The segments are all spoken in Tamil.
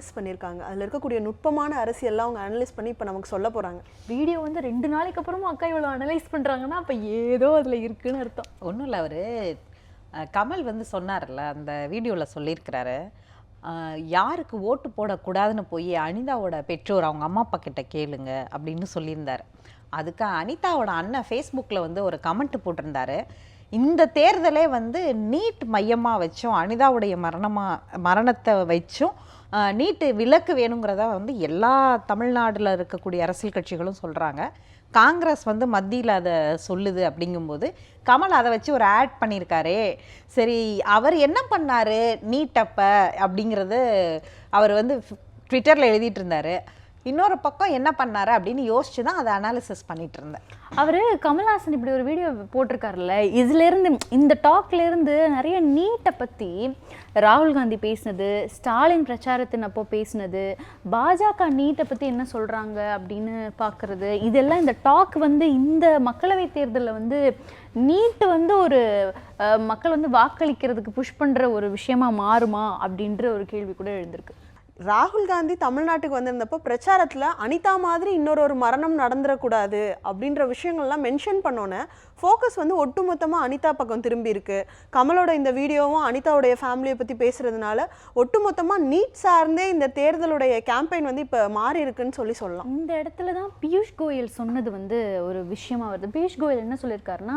அனலைஸ் பண்ணியிருக்காங்க. அதில் இருக்கக்கூடிய நுட்பமான அரசியல்லாம் அவங்க அனலைஸ் பண்ணி இப்போ நமக்கு சொல்ல போகிறாங்க வீடியோ வந்து ரெண்டு நாளைக்கு அப்புறமா அக்கா இவ்வளோ அனலைஸ் பண்றாங்கன்னா அப்ப ஏதோ அதுல இருக்குன்னு அர்த்தம். ஒன்றும் இல்லை அவர். கமல் வந்து சொன்னார்ல அந்த வீடியோவில் சொல்லியிருக்கிறாரு. யாருக்கு ஓட்டு போடக்கூடாதுன்னு போய் அனிதாவோட பெற்றோர் அவங்க அம்மா அப்பா கிட்ட கேளுங்க அப்படின்னு சொல்லியிருந்தார். அதுக்கு அனிதாவோட அண்ணன் ஃபேஸ்புக்கில் வந்து ஒரு கமெண்ட் போட்டிருந்தாரு. இந்த தேர்தலே வந்து நீட் மையமாக வச்சும் அனிதாவுடைய மரணமாக மரணத்தை வச்சும் நீட்டு விலக்கு வேணுங்கிறத வந்து எல்லா தமிழ்நாட்டில் இருக்கக்கூடிய அரசியல் கட்சிகளும் சொல்கிறாங்க காங்கிரஸ் வந்து மத்தியில் அதை சொல்லுது அப்படிங்கும்போது கமல் அதை வச்சு ஒரு ஆட் பண்ணியிருக்காரே. சரி அவர் என்ன பண்ணார்? நீட்டப்ப அப்படிங்கிறது அவர் வந்து ட்விட்டரில் எழுதிட்டு இருந்தார். இன்னொரு பக்கம் என்ன பண்ணாரு அப்படின்னு யோசிச்சு தான் அதை அனாலிசிஸ் பண்ணிட்டு இருந்தேன். அவரு கமல்ஹாசன் இப்படி ஒரு வீடியோ போட்டிருக்காருல்ல இதுலேருந்து இந்த டாக்லேருந்து நிறைய நீட்டை பற்றி ராகுல் காந்தி பேசினது ஸ்டாலின் பிரச்சாரத்தின் அப்போ பேசினது பாஜக நீட்டை பற்றி என்ன சொல்கிறாங்க அப்படின்னு பார்க்குறது இதெல்லாம் இந்த டாக் வந்து இந்த மக்களவை தேர்தலில் வந்து நீட்டு வந்து ஒரு மக்கள் வந்து வாக்களிக்கிறதுக்கு புஷ் பண்ணுற ஒரு விஷயமா மாறுமா அப்படின்ற ஒரு கேள்வி கூட எழுந்திருக்கு. ராகுல் காந்தி தமிழ்நாட்டுக்கு வந்திருந்தப்போ பிரச்சாரத்தில் அனிதா மாதிரி இன்னொரு ஒரு மரணம் நடந்துடக்கூடாது அப்படின்ற விஷயங்கள்லாம் மென்ஷன் பண்ணோன்னே ஃபோக்கஸ் வந்து ஒட்டுமொத்தமாக அனிதா பக்கம் திரும்பி இருக்கு. கமலோட இந்த வீடியோவும் அனிதாவுடைய ஃபேமிலியை பற்றி பேசுகிறதுனால ஒட்டுமொத்தமாக நீட் சார்ந்தே இந்த தேர்தலுடைய கேம்பெயின் வந்து இப்போ மாறி இருக்குன்னு சொல்லி சொல்லலாம். இந்த இடத்துல தான் பியூஷ் கோயல் சொன்னது வந்து ஒரு விஷயமா வருது. பியூஷ் கோயல் என்ன சொல்லியிருக்காருன்னா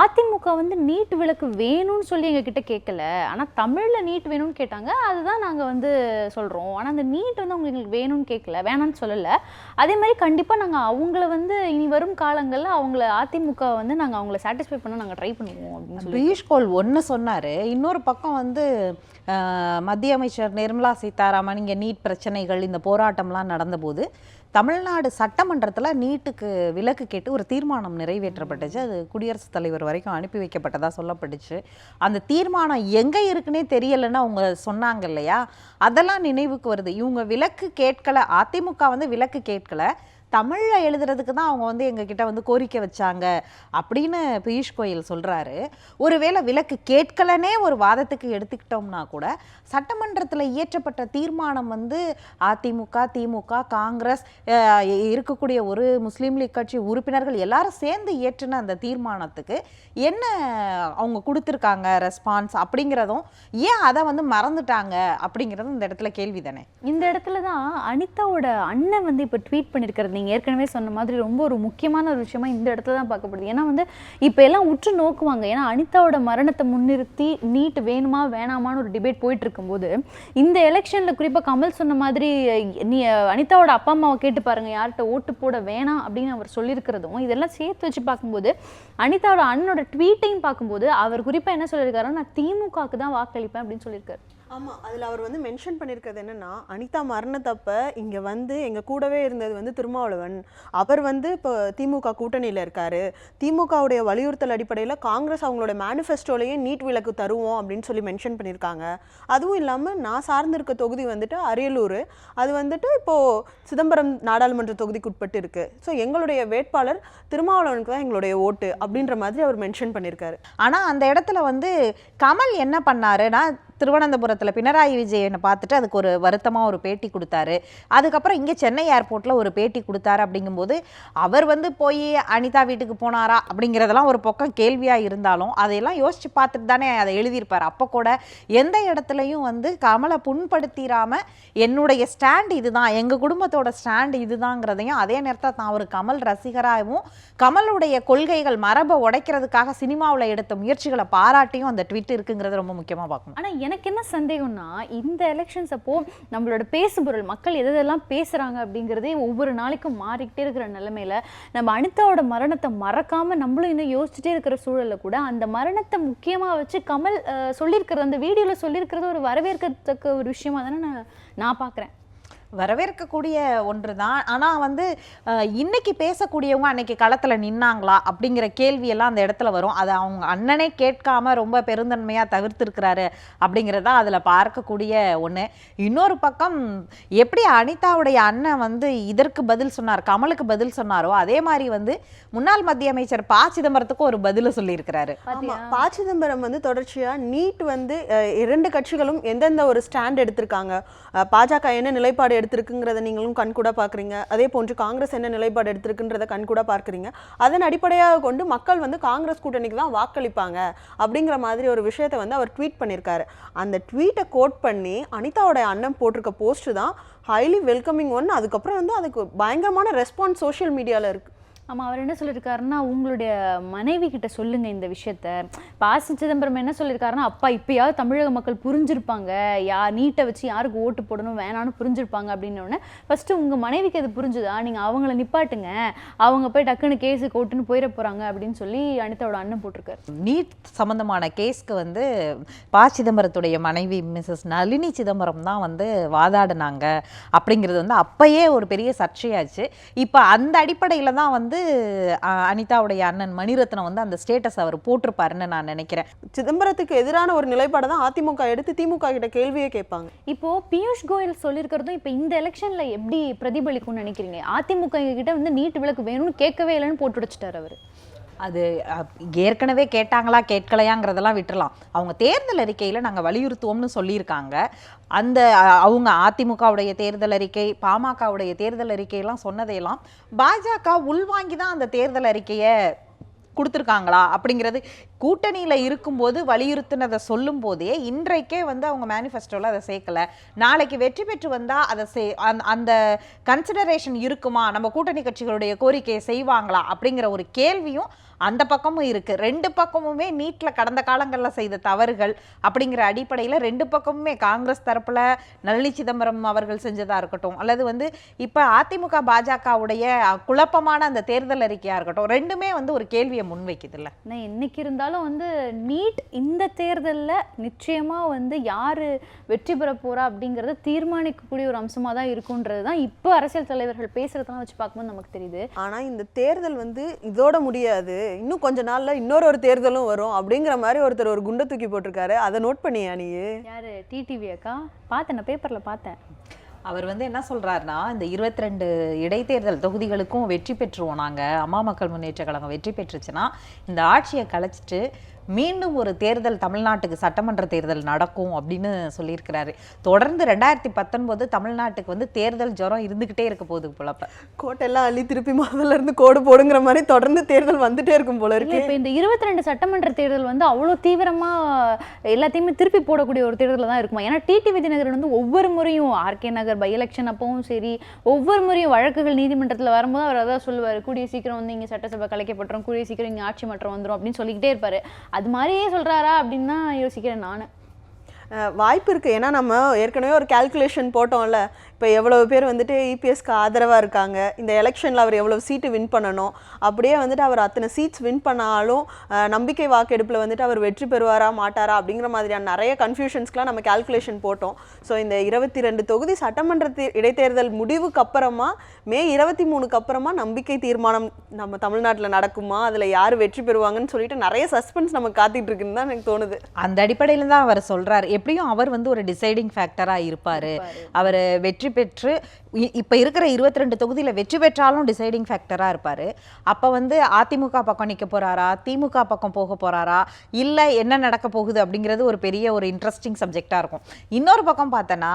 அதிமுக வந்து நீட் விளக்கு வேணும்னு சொல்லி எங்ககிட்ட கேட்கல. ஆனால் தமிழில் நீட் வேணும்னு கேட்டாங்க. அதுதான் நாங்கள் வந்து சொல்கிறோம் ஆனால் அந்த நீட் வந்து அவங்க எங்களுக்கு வேணும்னு கேட்கல வேணாம்னு சொல்லலை. அதே மாதிரி கண்டிப்பாக நாங்கள் அவங்கள வந்து இனி வரும் காலங்களில் அவங்கள அதிமுக வந்து நாங்கள் அவங்கள சாட்டிஸ்ஃபை பண்ண நாங்கள் ட்ரை பண்ணுவோம் அப்படின்னு பியூஷ் கோல் ஒன்று சொன்னார். இன்னொரு பக்கம் வந்து மத்திய அமைச்சர் நிர்மலா சீதாராமன் இங்கே நீட் பிரச்சனைகள் இந்த போராட்டம்லாம் நடந்தபோது தமிழ்நாடு சட்டமன்றத்தில் நீட்டுக்கு விலக்கு கேட்டு ஒரு தீர்மானம் நிறைவேற்றப்பட்டுச்சு. அது குடியரசுத் தலைவர் வரைக்கும் அனுப்பி வைக்கப்பட்டதாக சொல்லப்பட்டுச்சு. அந்த தீர்மானம் எங்கே இருக்குன்னே தெரியலைன்னு அவங்க சொன்னாங்க இல்லையா? அதெல்லாம் நினைவுக்கு வருது. இவங்க விலக்கு கேட்கலை அதிமுக வந்து விலக்கு கேட்கலை. தமிழில் எழுதுறதுக்கு தான் அவங்க வந்து எங்ககிட்ட வந்து கோரிக்கை வச்சாங்க அப்படின்னு பியூஷ் கோயல் சொல்கிறாரு ஒருவேளை விலக்கு கேட்கலனே ஒரு வாதத்துக்கு எடுத்துக்கிட்டோம்னா கூட சட்டமன்றத்தில் இயற்றப்பட்ட தீர்மானம் வந்து அதிமுக திமுக காங்கிரஸ் இருக்கக்கூடிய ஒரு முஸ்லீம் லீக் கட்சி உறுப்பினர்கள் எல்லாரும் சேர்ந்து இயற்றின அந்த தீர்மானத்துக்கு என்ன அவங்க கொடுத்துருக்காங்க ரெஸ்பான்ஸ் அப்படிங்கிறதும் ஏன் அதை வந்து மறந்துட்டாங்க அப்படிங்கிறதும் இந்த இடத்துல கேள்வி தானே இந்த இடத்துல தான் அனிதாவோட அண்ணன் வந்து இப்போ ட்வீட் பண்ணியிருக்கிறது நீங்கள் ஏற்கனவே சொன்ன மாதிரி ரொம்ப ஒரு முக்கியமான ஒரு விஷயமா இந்த இடத்துல தான் பார்க்கப்படுது. ஏன்னா வந்து இப்போ எல்லாம் உற்று நோக்குவாங்க. ஏன்னா அனிதாவோட மரணத்தை முன்னிறுத்தி நீட் வேணுமா வேணாமான்னு ஒரு டிபேட் போயிட்டு இருக்கும்போது இந்த எலெக்ஷனில் குறிப்பாக கமல் சொன்ன மாதிரி நீ அனிதாவோட அப்பா அம்மாவை கேட்டு பாருங்க யார்கிட்ட ஓட்டு போட வேணாம் அப்படின்னு அவர் சொல்லியிருக்கிறதும் இதெல்லாம் சேர்த்து வச்சு பார்க்கும்போது அனிதாவோட அண்ணனோட ட்வீட்டையும் பார்க்கும்போது அவர் குறிப்பாக என்ன சொல்லியிருக்காரு நான் திமுகவுக்கு தான் வாக்களிப்பேன் அப்படின்னு சொல்லியிருக்காரு. ஆமாம் அதில் அவர் வந்து மென்ஷன் பண்ணியிருக்கிறது என்னென்னா அனிதா மரணத்தப்ப இங்கே வந்து எங்கள் கூடவே இருந்தது வந்து திருமாவளவன். அவர் வந்து இப்போ திமுக கூட்டணியில் இருக்கார். திமுகவுடைய வலியுறுத்தல் அடிப்படையில் காங்கிரஸ் அவங்களோட மேனிஃபெஸ்டோலேயே நீட் விலக்கு தருவோம் அப்படின்னு சொல்லி மென்ஷன் பண்ணியிருக்காங்க. அதுவும் இல்லாமல் நான் சார்ந்திருக்க தொகுதி வந்துட்டு அரியலூர். அது வந்துட்டு இப்போது சிதம்பரம் நாடாளுமன்ற தொகுதிக்கு உட்பட்டு இருக்குது ஸோ எங்களுடைய வேட்பாளர் திருமாவளவனுக்கு தான் எங்களுடைய ஓட்டு அப்படின்ற மாதிரி அவர் மென்ஷன் பண்ணியிருக்காரு. ஆனால் அந்த இடத்துல வந்து கமல் என்ன பண்ணாருன்னா திருவனந்தபுரத்தில் பினராயி விஜயனை பார்த்துட்டு அதுக்கு ஒரு வருத்தமாக ஒரு பேட்டி கொடுத்தாரு. அதுக்கப்புறம் இங்கே சென்னை ஏர்போர்ட்டில் ஒரு பேட்டி கொடுத்தாரு அப்படிங்கும்போது அவர் வந்து போய் அனிதா வீட்டுக்கு போனாரா அப்படிங்கிறதெல்லாம் ஒரு பக்கம் கேள்வியாக இருந்தாலும் அதையெல்லாம் யோசிச்சு பார்த்துட்டு தானே அதை எழுதியிருப்பார். அப்போ கூட எந்த இடத்துலையும் வந்து கமலை புண்படுத்திடாமல் என்னுடைய ஸ்டாண்ட் இதுதான் எங்கள் குடும்பத்தோட ஸ்டாண்ட் இதுதாங்கிறதையும் அதே நேரத்தில் தான் ஒரு கமல் ரசிகராகவும் கமலுடைய கொள்கைகள் மரபை உடைக்கிறதுக்காக சினிமாவில் எடுத்த முயற்சிகளை பாராட்டியும் அந்த ட்விட் இருக்குங்கிறது ரொம்ப முக்கியமாக பார்க்கணும். ஆனால் எனக்கு என்ன சந்தேகம்னா இந்த எலெக்ஷன்ஸ் அப்போது நம்மளோட பேசுபொருள் மக்கள் எது எதெல்லாம் பேசுகிறாங்க அப்படிங்கிறதே ஒவ்வொரு நாளைக்கும் மாறிக்கிட்டே இருக்கிற நிலைமையில நம்ம அனிதாவோட மரணத்தை மறக்காமல் நம்மளும் இன்னும் யோசிச்சுட்டே இருக்கிற சூழலில் கூட அந்த மரணத்தை முக்கியமாக வச்சு கமல் சொல்லியிருக்கிறது அந்த வீடியோவில் சொல்லியிருக்கிறது ஒரு வரவேற்கத்தக்க ஒரு விஷயமா தானே நான் நான் பார்க்குறேன் வரவேற்கக்கூடிய ஒன்று தான் ஆனால் வந்து இன்னைக்கு பேசக்கூடியவங்க அன்னைக்கு களத்தில் நின்னாங்களா அப்படிங்கிற கேள்வியெல்லாம் அந்த இடத்துல வரும். அதை அவங்க அண்ணனே கேட்காம ரொம்ப பெருந்தன்மையாக தவிர்த்திருக்கிறாரு அப்படிங்கிறதா அதில் பார்க்கக்கூடிய ஒன்று இன்னொரு பக்கம் எப்படி அனிதாவுடைய அண்ணன் வந்து இதற்கு பதில் சொன்னார் கமலுக்கு பதில் சொன்னாரோ அதே மாதிரி வந்து முன்னாள் மத்திய அமைச்சர் ப. சிதம்பரத்துக்கும் ஒரு பதில் சொல்லியிருக்கிறாரு. ஆமா ப. சிதம்பரம் வந்து தொடர்ச்சியாக நீட் வந்து இரண்டு கட்சிகளும் எந்தெந்த ஒரு ஸ்டாண்ட் எடுத்திருக்காங்க பாஜக என்ன நிலைப்பாடு எடுத்திருக்குங்கிறத நீங்களும் கண்கூட பார்க்குறீங்க. அதே போன்று காங்கிரஸ் என்ன நிலைப்பாடு எடுத்திருக்குன்றத கண்கூட பார்க்குறீங்க. அதன் அடிப்படையாக கொண்டு மக்கள் வந்து காங்கிரஸ் கூட்டணிக்கு தான் வாக்களிப்பாங்க அப்படிங்கிற மாதிரி ஒரு விஷயத்தை வந்து அவர் ட்வீட் பண்ணியிருக்காரு. அந்த ட்வீட்டை கோட் பண்ணி அனிதாவோட அண்ணன் போட்டிருக்க போஸ்ட் தான் ஹைலி வெல்கமிங் ஒன் அதுக்கப்புறம் வந்து அதுக்கு பயங்கரமான ரெஸ்பான்ஸ் சோஷியல் மீடியாவில் இருக்குது ஆமாம் அவர் என்ன சொல்லியிருக்காருன்னா உங்களுடைய மனைவி கிட்ட சொல்லுங்க இந்த விஷயத்த. பாசி சிதம்பரம் என்ன சொல்லியிருக்காருன்னா அப்பா இப்பயாவது தமிழக மக்கள் புரிஞ்சிருப்பாங்க. யா நீட்டை வச்சு யாருக்கு ஓட்டு போடணும் வேணாம்னு புரிஞ்சிருப்பாங்க. அப்படின்னோடனே ஃபஸ்ட்டு உங்கள் மனைவிக்கு அது புரிஞ்சுதா? நீங்கள் அவங்கள நிப்பாட்டுங்க. அவங்க போய் டக்குன்னு கேஸு கோட்டுன்னு போயிட போகிறாங்க அப்படின்னு சொல்லி அனிதாவோட அண்ணன் போட்டிருக்காரு. நீட் சம்மந்தமான கேஸ்க்கு வந்து பா. சிதம்பரத்துடைய மனைவி மிஸ்ஸஸ் நளினி சிதம்பரம் தான் வந்து வாதாடினாங்க. அப்படிங்கிறது வந்து அப்பயே ஒரு பெரிய சர்ச்சையாச்சு. இப்போ அந்த அடிப்படையில் தான் வந்து அனிதாவுடைய அண்ணன் மணிரத்னம் வந்து அந்த ஸ்டேட்டஸ் அவர் போட்டிருப்பாருன்னு நான் நினைக்கிறேன். சிதம்பரத்துக்கு எதிரான ஒரு நிலைப்பாடை தான் அதிமுக எடுத்து திமுக கிட்ட கேள்வியே கேட்பாங்க. இப்போ பியூஷ் கோயல் சொல்லியிருக்கிறதும் இப்போ இந்த எலெக்ஷன்ல எப்படி பிரதிபலிக்கும்னு நினைக்கிறீங்க? அதிமுக கிட்ட வந்து நீட் விளக்கு வேணும்னு கேட்கவே இல்லைன்னு போட்டு வச்சுட்டாரு அவரு. அது ஏற்கனவே கேட்டாங்களா கேட்கலையாங்கிறதெல்லாம் விட்டுறலாம். அவங்க தேர்தல் அறிக்கையில் நாங்கள் வலியுறுத்துவோம்னு சொல்லியிருக்காங்க. அந்த அவங்க அதிமுகவுடைய தேர்தல் அறிக்கை பாமகவுடைய தேர்தல் அறிக்கையெல்லாம் சொன்னதையெல்லாம் பாஜக உள்வாங்கி தான் அந்த தேர்தல் அறிக்கையை கொடுத்துருக்காங்களா அப்படிங்கிறது கூட்டணியில் இருக்கும்போது வலியுறுத்தினதை சொல்லும் போதே இன்றைக்கே வந்து அவங்க மேனிஃபெஸ்டோவில் அதை சேர்க்கல. நாளைக்கு வெற்றி பெற்று வந்தால் அதை சே அந்த- அந்த கன்சிடரேஷன் இருக்குமா? நம்ம கூட்டணி கட்சிகளுடைய கோரிக்கையை செய்வாங்களா? அப்படிங்கிற ஒரு கேள்வியும் அந்த பக்கமும் இருக்குது ரெண்டு பக்கமுமே நீட்டில் கடந்த காலங்களில் செய்த தவறுகள் அப்படிங்கிற அடிப்படையில் ரெண்டு பக்கமுமே காங்கிரஸ் தரப்பில் நளினி சிதம்பரம் அவர்கள் செஞ்சதாக இருக்கட்டும் அல்லது வந்து இப்போ அதிமுக பாஜகவுடைய குழப்பமான அந்த தேர்தல் அறிக்கையாக இருக்கட்டும் ரெண்டுமே வந்து ஒரு கேள்வியை முன்வைக்குதுல்ல. இன்னைக்கு இருந்தால் இருந்தாலும் வந்து நீட் இந்த தேர்தல்ல நிச்சயமா வந்து யாரு வெற்றி பெற போறா அப்படிங்கறத தீர்மானிக்கக்கூடிய ஒரு அம்சமா தான் இருக்குன்றது தான் இப்போ அரசியல் தலைவர்கள் பேசுறதெல்லாம் வச்சு பார்க்கும்போது நமக்கு தெரியுது. ஆனா இந்த தேர்தல் வந்து இதோட முடியாது. இன்னும் கொஞ்ச நாள்ல இன்னொரு ஒரு தேர்தலும் வரும் அப்படிங்கிற மாதிரி ஒருத்தர் ஒரு குண்டை தூக்கி போட்டிருக்காரு. அதை நோட் பண்ணியா நீ? யாரு? டிடிவி அக்கா? பார்த்தேன் நான் பேப்பர்ல பார்த்தேன். அவர் வந்து என்ன சொல்றாருன்னா இந்த இருபத்தி ரெண்டு இடைத்தேர்தல் தொகுதிகளுக்கும் வெற்றி பெற்றுவோம் நாங்க. அம்மா மக்கள் முன்னேற்ற கழகம் வெற்றி பெற்றுச்சுன்னா இந்த ஆட்சியை கலைச்சிட்டு மீண்டும் ஒரு தேர்தல் தமிழ்நாட்டுக்கு சட்டமன்ற தேர்தல் நடக்கும் அப்படின்னு சொல்லியிருக்கிறாரு. தொடர்ந்து ரெண்டாயிரத்தி பத்தொன்பது தமிழ்நாட்டுக்கு வந்து தேர்தல் ஜுரம் இருந்துகிட்டே இருக்க போகுது போலப்ப கோட்டெல்லாம் அள்ளி திருப்பி முதல்ல இருந்து கோடு போடுங்கிற மாதிரி தொடர்ந்து தேர்தல் வந்துட்டே இருக்கும் போல இருக்கு. இப்போ இந்த இருபத்தி ரெண்டு சட்டமன்ற தேர்தல் வந்து அவ்வளோ தீவிரமா எல்லாத்தையுமே திருப்பி போடக்கூடிய ஒரு தேர்தல் தான் இருக்குமா? ஏன்னா டிடி விஜயநகர் வந்து ஒவ்வொரு முறையும் ஆர்கே நகர் பை எலெக்ஷன் அப்பவும் சரி ஒவ்வொரு முறையும் வழக்குகள் நீதிமன்றத்தில் வரும்போது அவர் அதான் சொல்லுவார் கூடிய சீக்கிரம் வந்து இங்கே சட்டசபை கலைக்கப்பட்டுரும் கூடிய சீக்கிரம் இங்கே ஆட்சி மாற்றம் வந்துரும் அப்படின்னு சொல்லிக்கிட்டே இருப்பாரு. அது மாதிரியே சொல்கிறாரா அப்படின்னு தான் யோசிக்கிறேன் நான். வாய்ப்பு இருக்குது ஏன்னா நம்ம ஏற்கனவே ஒரு கால்குலேஷன் போட்டோம்ல. இப்போ எவ்வளவு பேர் வந்துட்டு இபிஎஸ்க்கு ஆதரவா இருக்காங்க. இந்த எலெக்ஷன்ல அவர் எவ்வளவு சீட்டு வின் பண்ணணும். அப்படியே வந்துட்டு அவர் அத்தனை சீட்ஸ் வின் பண்ணாலும் நம்பிக்கை வாக்கெடுப்புல வந்துட்டு அவர் வெற்றி பெறுவாரா மாட்டாரா அப்படிங்கிற மாதிரியான நிறைய கன்ஃபியூஷன்ஸ்க்குலாம் நம்ம கால்குலேஷன் போட்டோம். ஸோ இந்த இருபத்தி ரெண்டு தொகுதி சட்டமன்ற இடைத்தேர்தல் முடிவுக்கு அப்புறமா மே இருபத்தி மூணுக்கு அப்புறமா நம்பிக்கை தீர்மானம் நம்ம தமிழ்நாட்டில் நடக்குமா? அதில் யார் வெற்றி பெறுவாங்கன்னு சொல்லிட்டு நிறைய சஸ்பென்ஸ் நம்ம காத்துட்டு இருக்குன்னு தான் எனக்கு தோணுது. அந்த அடிப்படையில் தான் அவர் சொல்றாரு. எப்படியும் அவர் வந்து ஒரு டிசைடிங் ஃபேக்டரா இருப்பாரு. அவர் வெற்றி பெற்று இப்போ இருக்கிற இருபத்தி ரெண்டு தொகுதியில் வெற்றி பெற்றாலும் டிசைடிங் ஃபேக்டராக இருப்பார். அப்போ வந்து அதிமுக பக்கம் நிற்க போறாரா? திமுக பக்கம் போக போகிறாரா இல்லை என்ன நடக்க போகுது அப்படிங்கிறது ஒரு பெரிய ஒரு இன்ட்ரெஸ்டிங் சப்ஜெக்டாக இருக்கும். இன்னொரு பக்கம் பார்த்தோன்னா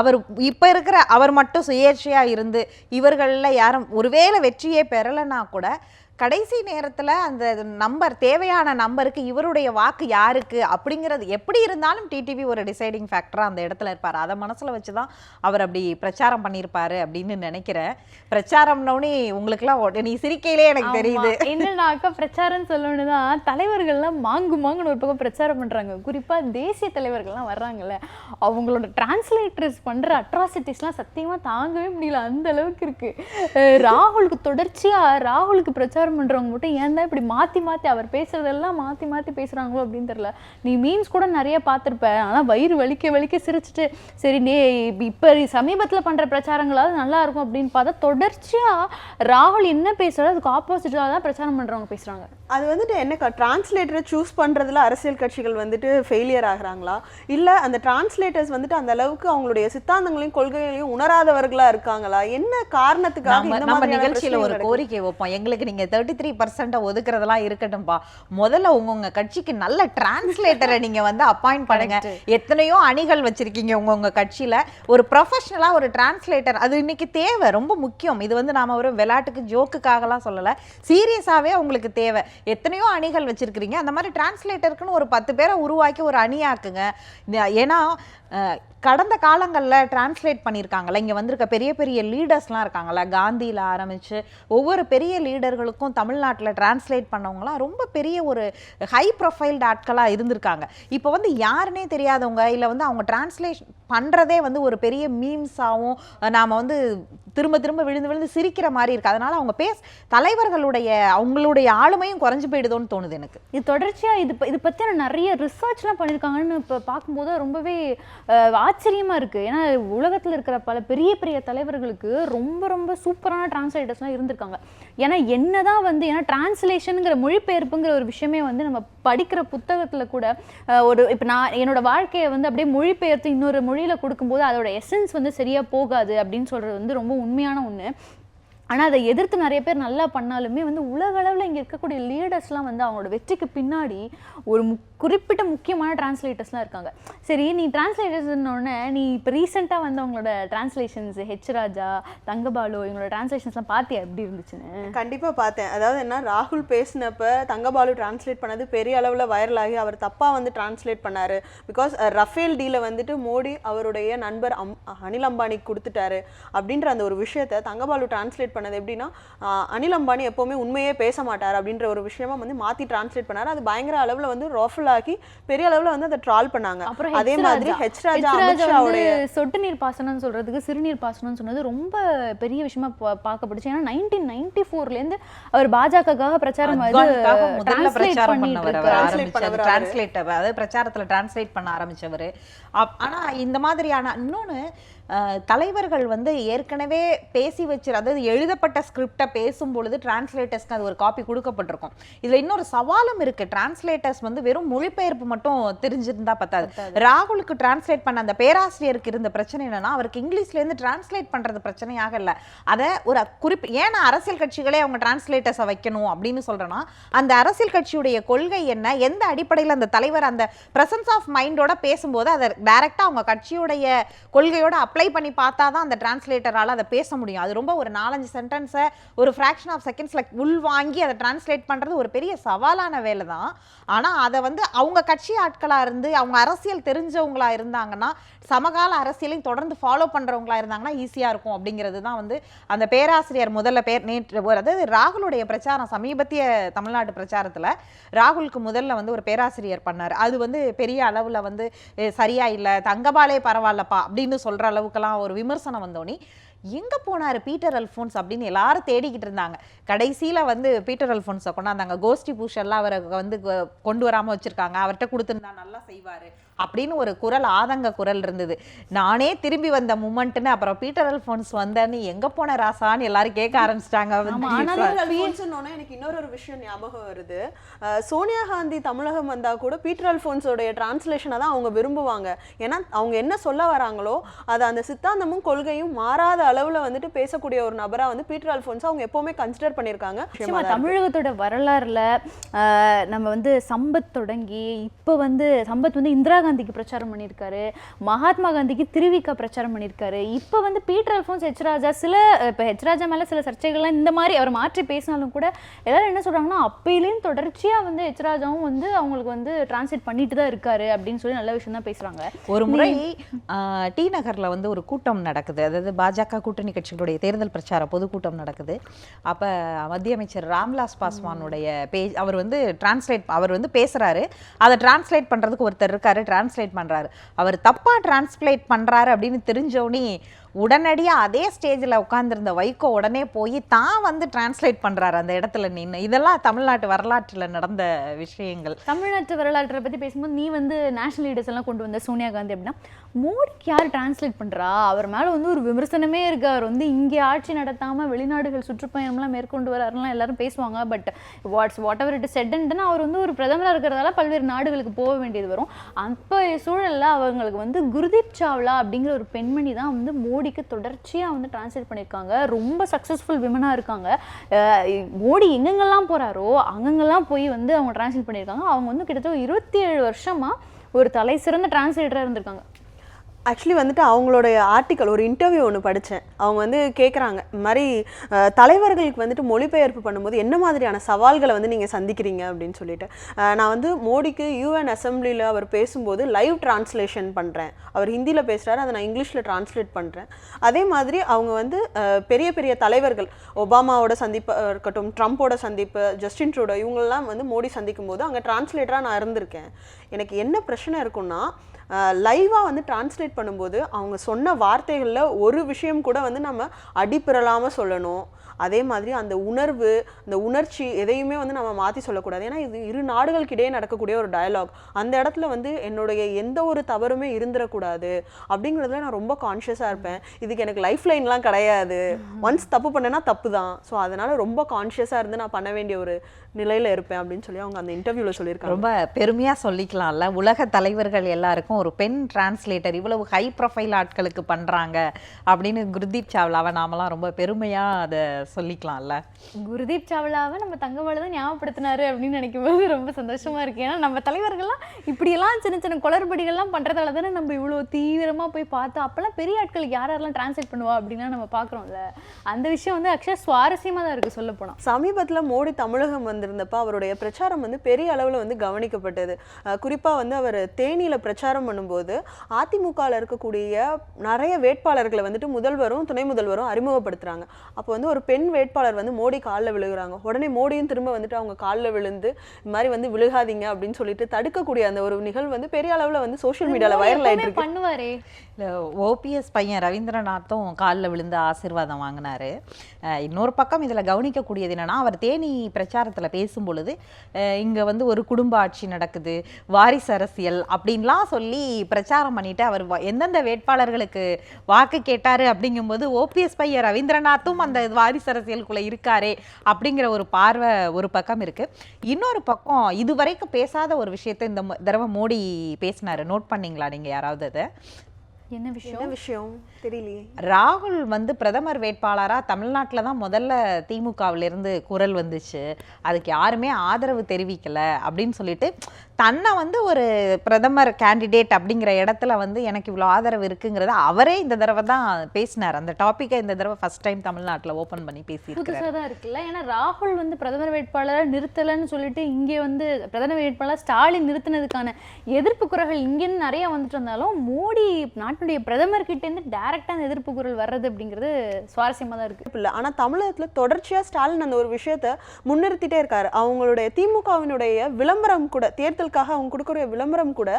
அவர் இப்போ இருக்கிற அவர் மட்டும் சுயேட்சையாக இருந்து இவர்களில் யாரும் ஒருவேளை வெற்றியே பெறலைன்னா கூட கடைசி நேரத்துல அந்த நம்பர் தேவையான நம்பருக்கு இவருடைய வாக்கு யாருக்கு அப்படிங்கிறது எப்படி இருந்தாலும் டிடிவி ஒரு டிசைடிங் ஃபேக்டரா அந்த இடத்துல இருப்பார். அதை மனசுல வச்சு தான் அவர் அப்படி பிரச்சாரம் பண்ணியிருப்பாரு அப்படின்னு நினைக்கிறேன் பிரச்சாரம்னோடனே உங்களுக்குலாம் நீ சிரிக்கையிலே எனக்கு தெரியுது. ஆமா. என்னன்னாக்கா பிரச்சாரம் சொல்லணும்னு தான் தலைவர்கள்லாம் மாங்கு மாங்குன்னு ஒரு பக்கம் பிரச்சாரம் பண்றாங்க. குறிப்பா தேசிய தலைவர்கள்லாம் வர்றாங்கல்ல அவங்களோட டிரான்ஸ்லேட்டர்ஸ் பண்ற அட்ராசிட்டிஸ்லாம் சத்தியமா தாங்கவே முடியல. அந்த அளவுக்கு இருக்கு. அஹ் ராகுலுக்கு தொடர்ச்சியா ராகுலுக்கு பிரச்சாரம் பண்றவங்க மட்டும் ஏன் தான் இப்படி மாத்தி மாத்தி அவர் பேசுறதெல்லாம் மாத்தி மாத்தி பேசுறாங்களோ அப்படின்னு தெரியல. நீ மீம்ஸ் கூட நிறைய பார்த்திருப்ப. ஆனா வயிறு வலிக்க வலிக்க சிரிச்சிட்டு சரி நே இப்ப சமீபத்துல பண்ற பிரச்சாரங்களாவது நல்லா இருக்கும் அப்படின்னு பார்த்தா தொடர்ச்சியா ராகுல் என்ன பேசுறாரோ அதுக்கு ஆப்போசிட்டாக தான் பிரச்சாரம் பண்றவங்க பேசுறாங்க. அது வந்துட்டு என்ன டிரான்ஸ்லேட்டரை சூஸ் பண்றதுல அரசியல் கட்சிகள் வந்துட்டு ஃபெயிலியர் ஆகுறாங்களா? இல்ல அந்த டிரான்ஸ்லேட்டர்ஸ் வந்துட்டு அந்த அளவுக்கு அவங்களுடைய சித்தாந்தங்களையும் கொள்கைகளையும் உணராதவர்களா இருக்காங்களா? என்ன காரணத்துக்காக நம்ம நிகழ்ச்சியில ஒரு? கோரிக்கை வைப்போம். எங்களுக்கு நீங்க தேர்ட்டி த்ரீ பர்சன்ட ஒதுக்குறதெல்லாம் இருக்கட்டும்பா. முதல்ல உங்க உங்க கட்சிக்கு நல்ல டிரான்ஸ்லேட்டரை நீங்க வந்து அப்பாயிண்ட் பண்ணுங்க. எத்தனையோ அணிகள் வச்சிருக்கீங்க உங்க உங்க கட்சியில. ஒரு ப்ரொஃபஷனலா ஒரு டிரான்ஸ்லேட்டர் அது இன்னைக்கு தேவை ரொம்ப முக்கியம். இது வந்து நாம ஒரு விளையாட்டுக்கு ஜோக்குக்காகலாம் சொல்லல. சீரியஸாவே உங்களுக்கு தேவை. எத்தனையோ அணிகள் வச்சிருக்கிறீங்க. அந்த மாதிரி டிரான்ஸ்லேட்டருக்குன்னு ஒரு பத்து பேரை உருவாக்கி ஒரு அணியாக்குங்க. ஏன்னா கடந்த காலங்களில் டிரான்ஸ்லேட் பண்ணியிருக்காங்களே இங்கே வந்திருக்க பெரிய பெரிய லீடர்ஸ்லாம் இருக்காங்கல்ல. காந்தியில் ஆரம்பித்து ஒவ்வொரு பெரிய லீடர்களுக்கும் தமிழ்நாட்டில் டிரான்ஸ்லேட் பண்ணவங்களாம் ரொம்ப பெரிய ஒரு ஹை ப்ரொஃபைல்டு ஆட்களாக இருந்திருக்காங்க. இப்போ வந்து யாருன்னே தெரியாதவங்க இல்லை வந்து அவங்க டிரான்ஸ்லேஷன் பண்ணுறதே வந்து ஒரு பெரிய மீம்ஸாகவும் நாம் வந்து திரும்ப திரும்ப விழுந்து விழுந்து சிரிக்கிற மாதிரி இருக்குது அதனால் அவங்க பேஸ் தலைவர்களுடைய அவங்களுடைய ஆளுமையும் குறைஞ்சி போயிடுதோன்னு தோணுது எனக்கு. இது தொடர்ச்சியாக இது இதை இது பத்தின நிறைய ரிசர்ச்லாம் பண்ணியிருக்காங்கன்னு இப்போ பார்க்கும்போது ரொம்பவே ஆச்சரியமாக இருக்குது ஏன்னா உலகத்தில் இருக்கிற பல பெரிய பெரிய தலைவர்களுக்கு ரொம்ப ரொம்ப சூப்பரான டிரான்ஸ்லேட்டர்ஸ்லாம் இருந்திருக்காங்க. ஏன்னா என்னதான் வந்து ஏன்னா டிரான்ஸ்லேஷனுங்கிற மொழிபெயர்ப்புங்கிற ஒரு விஷயமே வந்து நம்ம படிக்கிற புத்தகத்தில் கூட ஒரு இப்போ நான் என்னோடய வாழ்க்கையை வந்து அப்படியே மொழிபெயர்த்து இன்னொரு மொழி மொழியில் கொடுக்கும்போது அதோட எசன்ஸ் வந்து சரியா போகாது அப்படின்னு சொல்றது வந்து ரொம்ப உண்மையான ஒண்ணு. ஆனால் அதை எதிர்த்து நிறைய பேர் நல்லா பண்ணாலுமே வந்து உலக அளவுல இங்க இருக்கக்கூடிய லீடர்ஸ்லாம் வந்து அவங்களோட வெற்றிக்கு பின்னாடி ஒரு முக் குறிப்பிட்ட முக்கியமான டிரான்ஸ்லேட்டர்ஸ்லாம் இருக்காங்க. சரி நீ டிரான்ஸ்லேட்டர்ஸ்னோடனே நீ இப்போ ரீசெண்டாக வந்து அவங்களோட டிரான்ஸ்லேஷன்ஸ் ஹெச் ராஜா தங்கபாலு இவங்களோட டிரான்ஸ்லேஷன்ஸ்லாம் பார்த்தியா எப்படி இருந்துச்சுன்னு? கண்டிப்பாக பார்த்தேன் அதாவது என்ன ராகுல் பேசினப்ப தங்கபாலு டிரான்ஸ்லேட் பண்ணது பெரிய அளவில் வைரல் ஆகி அவர் தப்பாக வந்து டிரான்ஸ்லேட் பண்ணாரு. பிகாஸ் ரஃபேல் டீல வந்துட்டு மோடி அவருடைய நண்பர் அம் அனில் அம்பானிக்கு கொடுத்துட்டாரு. அப்படின்ற அந்த ஒரு விஷயத்தை தங்கபாலு டிரான்ஸ்லேட் பண்ணது எப்படின்னா அனில் அம்பானி எப்போவுமே உண்மையே பேச மாட்டார் அப்படின்ற ஒரு விஷயமா வந்து மாற்றி டிரான்ஸ்லேட் பண்ணார். அது பயங்கர அளவில் வந்து ரோஃபல் ஆகி பெரிய அளவுல வந்து அதை ட்ரால் பண்ணாங்க. அப்புறம் அதே மாதிரி. ஹெச் ராஜா அமித்ஷாவுடைய சொட்டு நீர் பாசனம்னு சொல்றதுக்கு சிறுநீர் பாசனம்னு சொன்னது ரொம்ப பெரிய விஷயமா பா- பார்க்கப்படுச்சு ஏன்னா நைன்டீன் நைன்டி ஃபோர்லேருந்து அவர் பாஜகக்காக பிரச்சாரம் முதல்ல பிரச்சாரம் பண்ணவர் டிரான்ஸ்லேட் அதாவது பிரச்சாரத்துல டிரான்ஸ்லேட் பண்ண ஆரம்பிச்சவர். ஆனா இந்த மாதிரியான இன்னொன்னு தலைவர்கள் வந்து ஏற்கனவே பேசி வச்சு அதாவது எழுதப்பட்ட ஸ்கிரிப்டை பேசும் பொழுது டிரான்ஸ்லேட்டர்ஸ்க்கு அது ஒரு காப்பி கொடுக்கப்பட்டிருக்கும். இதுல இன்னொரு சவாலும் இருக்கு. டிரான்ஸ்லேட்டர்ஸ் வந்து வெறும் மொழிபெயர்ப்பு மட்டும் தெரிஞ்சிருந்தா பத்தாது. ராகுலுக்கு டிரான்ஸ்லேட் பண்ண அந்த பேராசிரியருக்கு இருந்த பிரச்சனை என்னன்னா அவருக்கு இங்கிலீஷ்ல இருந்து டிரான்ஸ்லேட் பண்றது பிரச்சனையாக இல்ல. அதை ஒரு குறிப்பு ஏன்னா அரசியல் கட்சிகளே அவங்க டிரான்ஸ்லேட்டர்ஸை வைக்கணும் அப்படின்னு சொல்றேன்னா அந்த அரசியல் கட்சியுடைய கொள்கை என்ன எந்த அடிப்படையில் அந்த தலைவர் அந்த பிரசன்ஸ் ஆஃப் மைண்டோட பேசும்போது அதை டைரக்டா அவங்க கட்சியுடைய கொள்கையோட அப்ளை பண்ணி பார்த்தா தான் அந்த டிரான்ஸ்லேட்டரால் அதை பேச முடியும். அது ரொம்ப ஒரு நாலஞ்சு சென்டென்ஸை ஒரு ஃப்ராக்ஷன் ஆஃப் செகண்ட்ஸில் உள் வாங்கி அதை டிரான்ஸ்லேட் பண்ணுறது ஒரு பெரிய சவாலான வேலை தான் ஆனால் அதை வந்து அவங்க கட்சி ஆட்களாக இருந்து அவங்க அரசியல் தெரிஞ்சவங்களா இருந்தாங்கன்னா சமகால அரசியலையும் தொடர்ந்து ஃபாலோ பண்ணுறவங்களா இருந்தாங்கன்னா ஈஸியாக இருக்கும் அப்படிங்கிறது தான் வந்து அந்த பேராசிரியர் முதல்ல பேர் நேற்று அதாவது ராகுலுடைய பிரச்சாரம் சமீபத்திய தமிழ்நாடு பிரச்சாரத்தில் ராகுலுக்கு முதல்ல வந்து ஒரு பேராசிரியர் பண்ணார். அது வந்து பெரிய அளவில் வந்து சரியாக சரியா இல்ல தங்கபாலே பரவாயில்லப்பா அப்படின்னு சொல்கிற அளவு அளவுக்கெல்லாம் ஒரு விமர்சனம் வந்தோனி எங்க போனாரு பீட்டர் அல்ஃபோன்ஸ்? அப்படின்னு எல்லாரும் தேடிக்கிட்டு இருந்தாங்க. கடைசியில வந்து பீட்டர் அல்ஃபோன்ஸை கொண்டாந்தாங்க. கோஷ்டி பூஷெல்லாம் அவரை வந்து கொண்டு வராம வச்சிருக்காங்க. அவர்கிட்ட கொடுத்துருந்தா நல்லா செய்வாரு. அப்படின்னு ஒரு குரல் ஆதங்க குரல் இருந்தது. நானே திரும்பி வந்த மூமெண்ட்னு அப்புறம் பீட்டர் அல்ஃபோன்ஸ் வந்தேன்னு எங்க போன ராசான்னு எல்லாரும் கேட்க ஆரம்பிச்சிட்டாங்க. எனக்கு இன்னொரு ஒரு விஷயம் ஞாபகம் வருது. சோனியா காந்தி தமிழகம் வந்தா கூட பீட்டர் அல்போன்ஸோடைய டிரான்ஸ்லேஷனை தான் அவங்க விரும்புவாங்க. ஏன்னா அவங்க என்ன சொல்ல வராங்களோ அது அந்த சித்தாந்தமும் கொள்கையும் மாறாத அளவுல வந்துட்டு பேசக்கூடிய ஒரு நபரா வந்து பீட்டர் அல்போன்ஸ் அவங்க எப்பவுமே கன்சிடர் பண்ணியிருக்காங்க. தமிழகத்தோட வரலாறுல நம்ம வந்து சம்பத் தொடங்கி இப்போ வந்து சம்பத் வந்து இந்திரா காந்திக்கு பிரச்சாரம் பண்ணியிருக்காரு மகாத்மா காந்திக்கு திருவிக்கா பிரச்சாரம் பண்ணியிருக்காரு. இப்போ வந்து பீட்டர் அல்ஃபோன்ஸ் ஹெச் ராஜா சில இப்போ ஹெச் ராஜா மேலே சில சர்ச்சைகள்லாம் இந்த மாதிரி அவர் மாற்றி பேசினாலும் கூட எல்லாரும் என்ன சொல்றாங்கன்னா அப்பையிலேயும் தொடர்ச்சியாக வந்து ஹெச் ராஜாவும் வந்து அவங்களுக்கு வந்து டிரான்ஸ்லேட் பண்ணிட்டு தான் இருக்காரு அப்படின்னு சொல்லி நல்ல விஷயம் தான் பேசுறாங்க. ஒரு முறை டி நகர்ல வந்து ஒரு கூட்டம் நடக்குது. அதாவது பாஜக கூட்டணி கட்சிகளுடைய தேர்தல் பிரச்சார பொதுக்கூட்டம் நடக்குது. அப்ப மத்திய அமைச்சர் ராம்விலாஸ் பாஸ்வானுடைய பேஜ் அவர் வந்து டிரான்ஸ்லேட் அவர் வந்து பேசுறாரு. அதை டிரான்ஸ்லேட் பண்றதுக்கு ஒருத்தர் இருக்காரு டிரான்ஸ்லேட் பண்றாரு. அவர் தப்பா டிரான்ஸ்லேட் பண்றாரு அப்படின்னு தெரிஞ்சோடனே உடனடியாக அதே ஸ்டேஜில் உட்காந்துருந்த வைகோ உடனே போய் தான் வந்து டிரான்ஸ்லேட் பண்ணுறாரு அந்த இடத்துல நின்று இதெல்லாம் தமிழ்நாட்டு வரலாற்றில் நடந்த விஷயங்கள். தமிழ்நாட்டு வரலாற்றை பற்றி பேசும்போது நீ வந்து நேஷனல் லீடர்ஸ் எல்லாம் கொண்டு வந்த சோனியா காந்தி அப்படின்னா மோடிக்கு யார் டிரான்ஸ்லேட் பண்ணுறா அவர் மேலே வந்து ஒரு விமர்சனமே இருக்கு அவர் வந்து இங்கே ஆட்சி நடத்தாமல் வெளிநாடுகள் சுற்றுப்பயணம்லாம் மேற்கொண்டு வராருலாம் எல்லாரும் பேசுவாங்க. But what's whatever it செட்டன்ட்னா அவர் வந்து ஒரு பிரதமராக இருக்கிறதால பல்வேறு நாடுகளுக்கு போக வேண்டியது வரும். அப்போ சூழலில் அவங்களுக்கு வந்து குருதீப் சாவ்லா அப்படிங்கிற ஒரு பெண்மணி தான் வந்து மோடி மோடிக்கு தொடர்ச்சியாக வந்து டிரான்ஸ்லேட் பண்ணியிருக்காங்க. ரொம்ப சக்ஸஸ்ஃபுல் விமனாக இருக்காங்க. மோடி எங்கெங்கெல்லாம் போகிறாரோ அங்கங்கெல்லாம் போய் வந்து அவங்க டிரான்ஸ்லேட் பண்ணியிருக்காங்க. அவங்க வந்து கிட்டத்தட்ட இருபத்தி ஏழு வருஷமாக ஒரு தலை சிறந்த டிரான்ஸ்லேட்டராக இருந்திருக்காங்க. ஆக்சுவலி வந்துட்டு அவங்களுடைய ஆர்டிக்கல் ஒரு இன்டர்வியூ ஒன்று படித்தேன் அவங்க வந்து கேட்குறாங்க இந்த மாதிரி தலைவர்களுக்கு வந்துட்டு மொழிபெயர்ப்பு பண்ணும்போது என்ன மாதிரியான சவால்களை வந்து நீங்கள் சந்திக்கிறீங்க? அப்படின்னு சொல்லிட்டு. நான் வந்து மோடிக்கு யூஎன் அசம்பிளியில் அவர் பேசும்போது லைவ் டிரான்ஸ்லேஷன் பண்ணுறேன் அவர் ஹிந்தியில் பேசுகிறாரு அதை நான் இங்கிலீஷில் டிரான்ஸ்லேட் பண்ணுறேன் அதே மாதிரி அவங்க வந்து பெரிய பெரிய தலைவர்கள் ஒபாமாவோட சந்திப்பு இருக்கட்டும் ட்ரம்ப்போட சந்திப்பு ஜஸ்டின் ட்ரூடோ இவங்கெல்லாம் வந்து மோடி சந்திக்கும் போது அங்கே டிரான்ஸ்லேட்டராக நான் இருந்திருக்கேன். எனக்கு என்ன பிரச்சனை இருக்குன்னா லைவாக வந்து டிரான்ஸ்லேட் பண்ணும்போது அவங்க சொன்ன வார்த்தைகளில் ஒரு விஷயம் கூட வந்து நம்ம அடிப்பிறலாமல் சொல்லணும். அதே மாதிரி அந்த உணர்வு அந்த உணர்ச்சி எதையுமே வந்து நம்ம மாற்றி சொல்லக்கூடாது. ஏன்னா இது இரு நாடுகளுக்கிடையே நடக்கக்கூடிய ஒரு டயலாக் அந்த இடத்துல வந்து என்னுடைய எந்த ஒரு தவறுமே இருந்துடக்கூடாது அப்படிங்கிறதுல நான் ரொம்ப கான்ஷியஸாக இருப்பேன். இதுக்கு எனக்கு லைஃப் லைன்லாம் கிடையாது ஒன்ஸ் தப்பு பண்ணேன்னா தப்பு தான். ஸோ அதனால ரொம்ப கான்ஷியஸாக இருந்து நான் பண்ண வேண்டிய ஒரு நிலையில் இருப்பேன் அப்படின்னு சொல்லி அவங்க அந்த இன்டர்வியூவில் சொல்லியிருக்காங்க. ரொம்ப பெருமையா சொல்லிக்கலாம்ல. உலக தலைவர்கள் எல்லாருக்கும் ஒரு பெண் டிரான்ஸ்லேட்டர் இவ்வளவு ஹை ப்ரொஃபைல் ஆட்களுக்கு பண்றாங்க அப்படின்னு குருதீப் சாவ்லாவை நாமெல்லாம் ரொம்ப பெருமையா அதை சொல்லிக்கலாம்ல. குருதீப் சாவ்லாவை நம்ம தங்கவாளை தான் ஞாபகப்படுத்தினாரு அப்படின்னு நினைக்கும் போது ரொம்ப சந்தோஷமா இருக்கு. ஏன்னா நம்ம தலைவர்கள்லாம் இப்படியெல்லாம் சின்ன சின்ன குளறுபடிகள்லாம் பண்றதால தானே நம்ம இவ்வளோ தீவிரமா போய் பார்த்தோம் அப்பெல்லாம் பெரிய ஆட்களுக்கு யார் யாரெல்லாம் டிரான்ஸ்லேட் பண்ணுவா அப்படின்னா நம்ம பார்க்குறோம்ல. அந்த விஷயம் வந்து ஆக்சுவலாக சுவாரஸ்யமா தான் இருக்கு சொல்ல போனா. சமீபத்தில் மோடி தமிழகம் வந்திருந்தப்ப அவருடைய பிரச்சாரம் வந்து பெரிய அளவில் வந்து கவனிக்கப்பட்டது. அஹ் குறிப்பா வந்து அவர் தேனியில் பிரச்சாரம் பண்ணும்போது அதிமுகவில் இருக்கக்கூடிய நிறைய வேட்பாளர்களை வந்துட்டு முதல்வரும் துணை முதல்வரும் அறிமுகப்படுத்துறாங்க. அப்போ வந்து ஒரு பெண் வேட்பாளர் வந்து மோடி காலில் விழுகுறாங்க. உடனே மோடியும் திரும்ப வந்துட்டு அவங்க காலில் விழுந்து இந்த மாதிரி வந்து விழுகாதீங்க அப்படின்னு சொல்லிட்டு தடுக்கக்கூடிய அந்த ஒரு நிகழ்வு வந்து பெரிய அளவில் வந்து சோஷியல் மீடியாவில் வைரல் ஆயிட்டு எப்பவுமே இல்லை ஓபிஎஸ் பையன் ரவீந்திரநாத்தும் காலில் விழுந்து ஆசீர்வாதம் வாங்கினாரு. இன்னொரு பக்கம் இதில் கவனிக்கக்கூடியது என்னென்னா அவர் தேனி பிரச்சாரத்தில் பேசும் பொழுது வந்து ஒரு குடும்ப ஆட்சி நடக்குது வாரிசு அரசியல் அப்படின்லாம் சொல்லி பிரச்சாரம் பண்ணிவிட்டு அவர் வ- எந்தெந்த வேட்பாளர்களுக்கு வாக்கு கேட்டார் அப்படிங்கும்போது ஓபிஎஸ் பையன் ரவீந்திரநாத்தும் அந்த வாரிசு அரசியலுக்குள்ளே இருக்காரே அப்படிங்கிற ஒரு பார்வை ஒரு பக்கம் இருக்குது இன்னொரு பக்கம் இதுவரைக்கும் பேசாத ஒரு விஷயத்தை இந்த தடவை மோடி பேசினாரு. நோட் பண்ணிங்களா நீங்கள் யாராவது அதை? என்ன விஷயம்? என்ன விஷயம்? தெரியலையே. ராகுல் வந்து பிரதமர் வேட்பாளரா? தமிழ்நாட்டில் தான் முதல்ல திமுகவுல இருந்து குரல் வந்துச்சு. அதுக்கு யாருமே ஆதரவு தெரிவிக்கல அப்படின்னு சொல்லிட்டு தன்னை வந்து ஒரு பிரதமர் கேண்டிடேட் அப்படிங்கிற இடத்துல வந்து எனக்கு இவ்வளோ ஆதரவு இருக்குங்கிறத அவரே இந்த தடவை தான் பேசினார். அந்த டாப்பிக்கை இந்த தடவை ஃபர்ஸ்ட் டைம் தமிழ்நாட்டில் ஓப்பன் பண்ணி பேசியிருக்கிறார். புதுசாக தான் இருக்குல்ல. ஏன்னா ராகுல் வந்து பிரதமர் வேட்பாளரை நிறுத்தலைன்னு சொல்லிட்டு இங்கே வந்து பிரதமர் வேட்பாளர் ஸ்டாலின் நிறுத்தினதுக்கான எதிர்ப்பு குரல்கள் இங்கேருந்து நிறைய வந்துட்டு இருந்தாலும் மோடி நாட்டுடைய பிரதமர் கிட்ட இருந்து டைரக்டா அந்த எதிர்ப்பு குரல் வர்றது அப்படிங்கிறது சுவாரஸ்யமா தான் இருக்கு. இல்லை ஆனால் தமிழகத்தில் தொடர்ச்சியாக ஸ்டாலின் அந்த ஒரு விஷயத்த முன்னிறுத்திட்டே இருக்காரு. அவங்களுடைய திமுகவினுடைய விளம்பரம் கூட மக்களுக்காக அவங்க கொடுக்குற விளம்பரம் கூட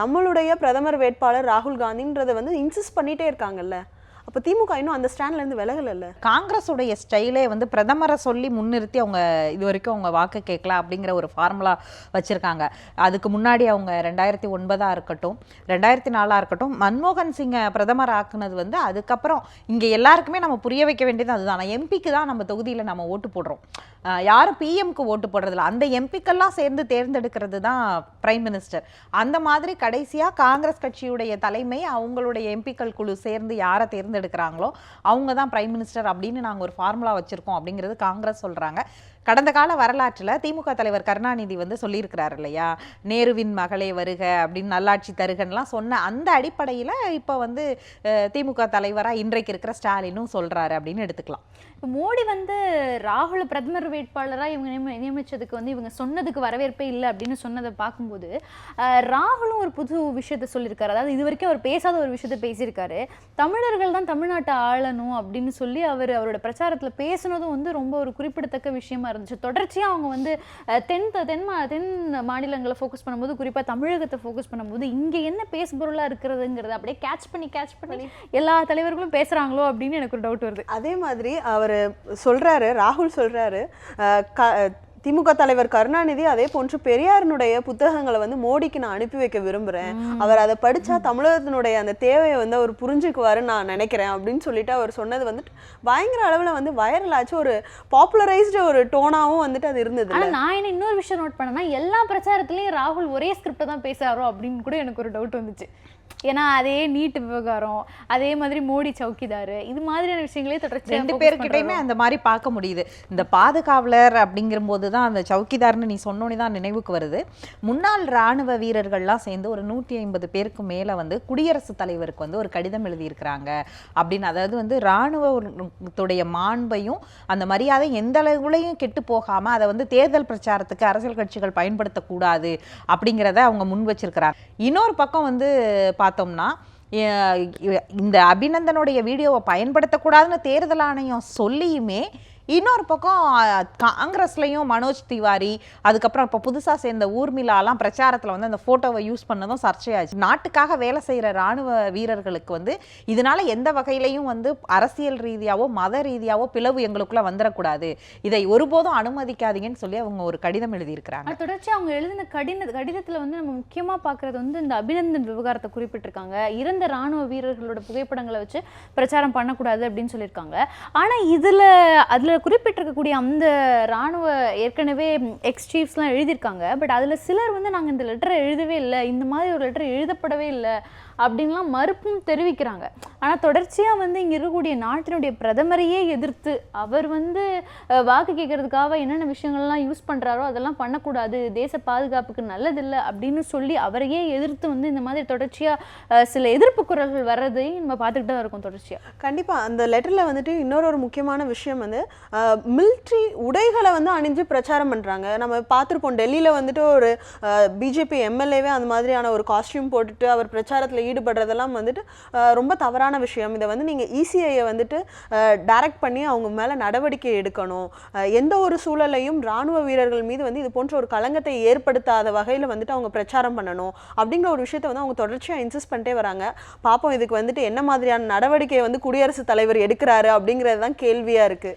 நம்மளுடைய பிரதமர் வேட்பாளர் ராகுல் காந்தின்றதை வந்து இன்சிஸ்ட் பண்ணிட்டே இருக்காங்கல்ல. அப்போ திமுக இன்னும் அந்த ஸ்டாண்ட்ல இருந்து விலகல காங்கிரஸ் உடைய ஸ்டைலே வந்து பிரதமரை சொல்லி முன்னிறுத்தி அவங்க இது வரைக்கும் அவங்க வாக்கு கேட்கல அப்படிங்கிற ஒரு ஃபார்முலா வச்சிருக்காங்க. அதுக்கு முன்னாடி அவங்க ரெண்டாயிரத்தி ஒன்பதா இருக்கட்டும் ரெண்டாயிரத்தி நாலா இருக்கட்டும் மன்மோகன் சிங்கை பிரதமர் ஆக்குனது வந்து அதுக்கப்புறம் இங்க எல்லாருக்குமே நம்ம புரிய வைக்க வேண்டியது அதுதான். எம்பிக்கு தான் நம்ம தொகுதியில நம்ம ஓட்டு போடுறோம். யார் யாரும் பிஎம்க்கு ஓட்டு போடுறதில்ல. அந்த எம்பிக்கெல்லாம் சேர்ந்து தேர்ந்தெடுக்கிறது தான் பிரைம் மினிஸ்டர் அந்த மாதிரி கடைசியாக காங்கிரஸ் கட்சியுடைய தலைமை அவங்களுடைய எம்பிக்கள் குழு சேர்ந்து யாரை தேர்ந்தெடுக்கிறாங்களோ அவங்க தான் பிரைம் மினிஸ்டர் அப்படின்னு நாங்கள் ஒரு ஃபார்முலா வச்சுருக்கோம் அப்படிங்கிறது காங்கிரஸ் சொல்கிறாங்க கடந்த கால வரலாற்றில் திமுக தலைவர் கருணாநிதி வந்து சொல்லியிருக்கிறாரு இல்லையா? நேருவின் மகளே வருக அப்படின்னு நல்லாட்சி தருகன்லாம் சொன்ன அந்த அடிப்படையில் இப்போ வந்து திமுக தலைவராக இன்றைக்கு இருக்கிற ஸ்டாலினும் சொல்கிறாரு அப்படின்னு எடுத்துக்கலாம். இப்போ மோடி வந்து ராகுல் பிரதமர் வேட்பாளராக இவங்க நியமி- நியமித்ததுக்கு வந்து இவங்க சொன்னதுக்கு வரவேற்பே இல்லை அப்படின்னு சொன்னதை பார்க்கும்போது ராகுலும் ஒரு புது விஷயத்த சொல்லியிருக்காரு. அதாவது இது வரைக்கும் அவர் பேசாத ஒரு விஷயத்த பேசியிருக்காரு. தமிழர்கள் தான் தமிழ்நாட்டை ஆளணும் அப்படின்னு சொல்லி அவர் அவரோட பிரச்சாரத்தில் பேசுனதும் வந்து ரொம்ப ஒரு குறிப்பிடத்தக்க விஷயமா இருந்துச்சு தொடர்ச்சியாக அவங்க வந்து தென் தென் மா தென் மாநிலங்களை ஃபோக்கஸ் பண்ணும்போது குறிப்பாக தமிழகத்தை ஃபோக்கஸ் பண்ணும்போது இங்கே என்ன பேசுபொருளாக இருக்கிறதுங்கிறத அப்படியே கேட்ச் பண்ணி கேட்ச் பண்ணி எல்லா தலைவர்களும் பேசுகிறாங்களோ அப்படின்னு எனக்கு ஒரு டவுட் வருது. அதே மாதிரி அவர் சொல்றாரு ராகுல் சொல்றாரு அஹ், க- திமுக தலைவர் கருணாநிதி அதே போன்று பெரியாரினுடைய புத்தகங்களை வந்து மோடிக்கு நான் அனுப்பி வைக்க விரும்புறேன். அவர் அதை படிச்சா தமிழகத்தினுடைய அந்த தேவையை வந்து அவர் புரிஞ்சுக்குவாருன்னு நான் நினைக்கிறேன் அப்படின்னு சொல்லிட்டு அவர் சொன்னது வந்துட்டு பயங்கர அளவுல வந்து வைரல் ஆச்சு. ஒரு பாப்புலரைஸ்டு ஒரு டோனாவும் வந்துட்டு அது இருந்தது நான் என்ன இன்னொரு விஷயம் நோட் பண்ணேன்னா எல்லா பிரச்சாரத்துலயும் ராகுல் ஒரே ஸ்கிரிப்ட தான் பேசுறாரோ அப்படின்னு கூட எனக்கு ஒரு டவுட் வந்துச்சு. ஏன்னா அதே நீட் விவகாரம் அதே மாதிரி மோடி சௌக்கிதாரு இது மாதிரியான விஷயங்களே தொடர்ச்சியா ரெண்டு பேர்கிட்டயுமே? அந்த மாதிரி பார்க்க முடியுது. இந்த பாதுகாவலர் அப்படிங்கிற போது தான் அந்த சவுக்கிதார்னு நீ சொன்னோன்னே தான் நினைவுக்கு வருது. முன்னாள் ராணுவ வீரர்கள்லாம் சேர்ந்து ஒரு நூற்றி ஐம்பது பேருக்கு மேலே வந்து குடியரசுத் தலைவருக்கு வந்து ஒரு கடிதம் எழுதியிருக்கிறாங்க. அப்படின்னு அதாவது வந்து ராணுவத்துடைய மாண்பையும் அந்த மரியாதை எந்த அளவுலையும் கெட்டு போகாம அதை வந்து தேர்தல் பிரச்சாரத்துக்கு அரசியல் கட்சிகள் பயன்படுத்தக்கூடாது அப்படிங்கிறத அவங்க முன் வச்சிருக்கிறாங்க. இன்னொரு பக்கம் வந்து பார்த்தோம்னா இந்த அபிநந்தனுடைய வீடியோவை பயன்படுத்தக்கூடாதுன்னு தேர்தல் ஆணையம் சொல்லியுமே இன்னொரு பக்கம் காங்கிரஸ்லையும் மனோஜ் திவாரி அதுக்கப்புறம் இப்போ புதுசாக சேர்ந்த ஊர்மிளாலாம் பிரச்சாரத்தில் வந்து அந்த ஃபோட்டோவை யூஸ் பண்ணதும் சர்ச்சையாச்சு. நாட்டுக்காக வேலை செய்கிற ராணுவ வீரர்களுக்கு வந்து இதனால எந்த வகையிலையும் வந்து அரசியல் ரீதியாவோ மத ரீதியாவோ பிளவு எங்களுக்குள்ள வந்துடக்கூடாது இதை ஒருபோதும் அனுமதிக்காதீங்கன்னு சொல்லி அவங்க ஒரு கடிதம் எழுதியிருக்கிறாங்க. தொடர்ச்சி அவங்க எழுதின கடின கடிதத்தில் வந்து நம்ம முக்கியமாக பார்க்குறது வந்து இந்த அபிநந்தன் விவகாரத்தை குறிப்பிட்டிருக்காங்க. இறந்த ராணுவ வீரர்களோட புகைப்படங்களை வச்சு பிரச்சாரம் பண்ணக்கூடாது அப்படின்னு சொல்லியிருக்காங்க. ஆனால் இதில் அதில் குறிப்பிட்டிருக்கக்கூடிய அந்த ராணுவ ஏற்கனவே எக்ஸ் சீஃப்ஸ்லாம் எழுதியிருக்காங்க. பட் அதில் சிலர் வந்து நாங்கள் இந்த லெட்டரை எழுதவே இல்லை. இந்த மாதிரி ஒரு லெட்டர் எழுதப்படவே இல்லை. அப்படின்லாம் மறுப்பும் தெரிவிக்கிறாங்க. ஆனால் தொடர்ச்சியாக வந்து இங்கே இருக்கக்கூடிய நாட்டினுடைய பிரதமரையே எதிர்த்து அவர் வந்து வாக்கு கேட்கறதுக்காக என்னென்ன விஷயங்கள்லாம் யூஸ் பண்ணுறாரோ அதெல்லாம் பண்ணக்கூடாது தேச பாதுகாப்புக்கு நல்லதில்லை அப்படின்னு சொல்லி அவரையே எதிர்த்து வந்து இந்த மாதிரி தொடர்ச்சியாக சில எதிர்ப்பு குரல்கள் வர்றதையும் நம்ம பார்த்துக்கிட்டு தான் இருக்கோம் தொடர்ச்சியாக கண்டிப்பாக அந்த லெட்டரில் வந்துட்டு இன்னொரு ஒரு முக்கியமான விஷயம் வந்து மில்ட்ரி உடைகளை வந்து அணிஞ்சு பிரச்சாரம் பண்ணுறாங்க நம்ம பார்த்துருப்போம் டெல்லியில் வந்துட்டு ஒரு பிஜேபி எம்எல்ஏவே அந்த மாதிரியான ஒரு காஸ்டியூம் போட்டுட்டு அவர் பிரச்சாரத்தில் ஈடுபடுறதெல்லாம் வந்துட்டு ரொம்ப தவறான விஷயம். இதை வந்து நீங்கள் இசிஐயை வந்துட்டு டைரக்ட் பண்ணி அவங்க மேலே நடவடிக்கை எடுக்கணும். எந்த ஒரு சூழலையும் ராணுவ வீரர்கள் மீது வந்து இது போன்ற ஒரு களங்கத்தை ஏற்படுத்தாத வகையில் வந்துட்டு அவங்க பிரச்சாரம் பண்ணணும். அப்படிங்கிற ஒரு விஷயத்தை வந்து அவங்க தொடர்ச்சியாக இன்சிஸ்ட் பண்ணிட்டே வராங்க. பார்ப்போம் இதுக்கு வந்துட்டு என்ன மாதிரியான நடவடிக்கை வந்து குடியரசுத் தலைவர் எடுக்கிறாரு அப்படிங்கிறது தான் கேள்வியாக இருக்குது